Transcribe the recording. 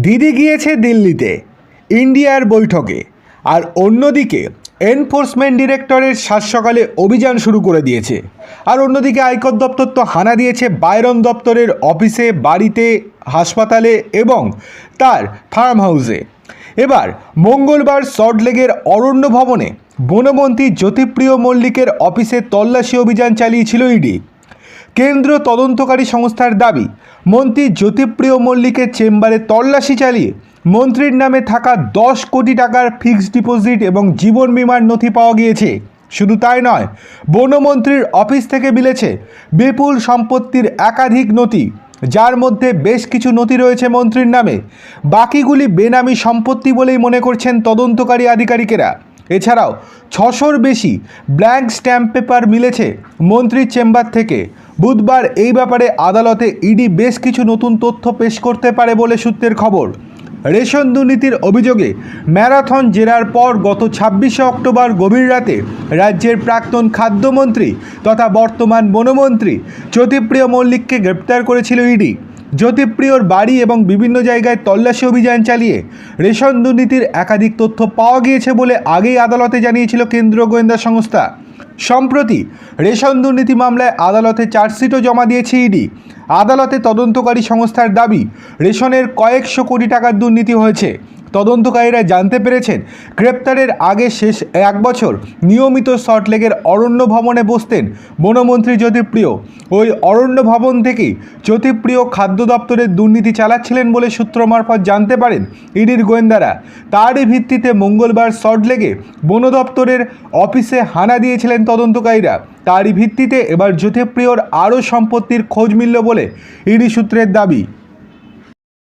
দিদি গিয়েছে দিল্লিতে, ইন্ডিয়ার বৈঠকে, আর অন্যদিকে এনফোর্সমেন্ট ডিরেক্টরের সাত অভিযান শুরু করে দিয়েছে। আর অন্যদিকে আয়কর দপ্তর তো হানা দিয়েছে বাইরন দপ্তরের অফিসে, বাড়িতে, হাসপাতালে এবং তার ফার্ম হাউসে। এবার মঙ্গলবার সল্টলেকের অরণ্য ভবনে বনমন্ত্রী জ্যোতিপ্রিয় মল্লিকের অফিসে তল্লাশি অভিযান চালিয়েছিল ইডি। কেন্দ্র তদন্তকারী সংস্থার দাবি, মন্ত্রী জ্যোতিপ্রিয় মল্লিকের চেম্বারে তল্লাশি চালিয়ে মন্ত্রীর নামে থাকা দশ কোটি টাকার ফিক্সড ডিপোজিট এবং জীবন বিমার নথি পাওয়া গিয়েছে। শুধু তাই নয়, বনমন্ত্রীর অফিস থেকে মিলেছে বিপুল সম্পত্তির একাধিক নথি, যার মধ্যে বেশ কিছু নথি রয়েছে মন্ত্রীর নামে। বাকিগুলি বেনামি সম্পত্তি বলেই মনে করছেন তদন্তকারী আধিকারিকেরা। এছাড়াও ছশোর বেশি ব্ল্যাঙ্ক স্ট্যাম্প পেপার মিলেছে মন্ত্রীর চেম্বার থেকে। বুধবার এই ব্যাপারে আদালতে ইডি বেশ কিছু নতুন তথ্য পেশ করতে পারে বলে সূত্রের খবর। রেশন দুর্নীতির অভিযোগে ম্যারাথন জেরার পর গত ছাব্বিশে অক্টোবর গভীর রাতে রাজ্যের প্রাক্তন খাদ্যমন্ত্রী তথা বর্তমান বনমন্ত্রী জ্যোতিপ্রিয় মল্লিককে গ্রেপ্তার করেছিল ইডি। জ্যোতিপ্রিয়র বাড়ি এবং বিভিন্ন জায়গায় তল্লাশি অভিযান চালিয়ে রেশন দুর্নীতির একাধিক তথ্য পাওয়া গিয়েছে বলে আগেই আদালতে জানিয়েছিল কেন্দ্রীয় গোয়েন্দা সংস্থা। সম্প্রতি রেশন দুর্নীতি মামলায় আদালতে চার্জশিটও জমা দিয়েছে ইডি। আদালতে তদন্তকারী সংস্থার দাবি, রেশনের কয়েকশো কোটি টাকার দুর্নীতি হয়েছে। তদন্তকারীরা জানতে পেরেছেন, গ্রেপ্তারের আগে শেষ এক বছর নিয়মিত সল্টলেকের অরণ্য ভবনে বসতেন বনমন্ত্রী জ্যোতিপ্রিয়। ওই অরণ্য ভবন থেকেই জ্যোতিপ্রিয় খাদ্য দপ্তরের দুর্নীতি চালাচ্ছিলেন বলে সূত্র মারফত জানতে পারেন ইডির গোয়েন্দারা। তারই ভিত্তিতে মঙ্গলবার সল্টলেকে বন দপ্তরের অফিসে হানা দিয়েছিলেন তদন্তকারীরা। তারই ভিত্তিতে এবার জ্যোতিপ্রিয়র আরও সম্পত্তির খোঁজ মিলল বলে ইডি সূত্রের দাবি।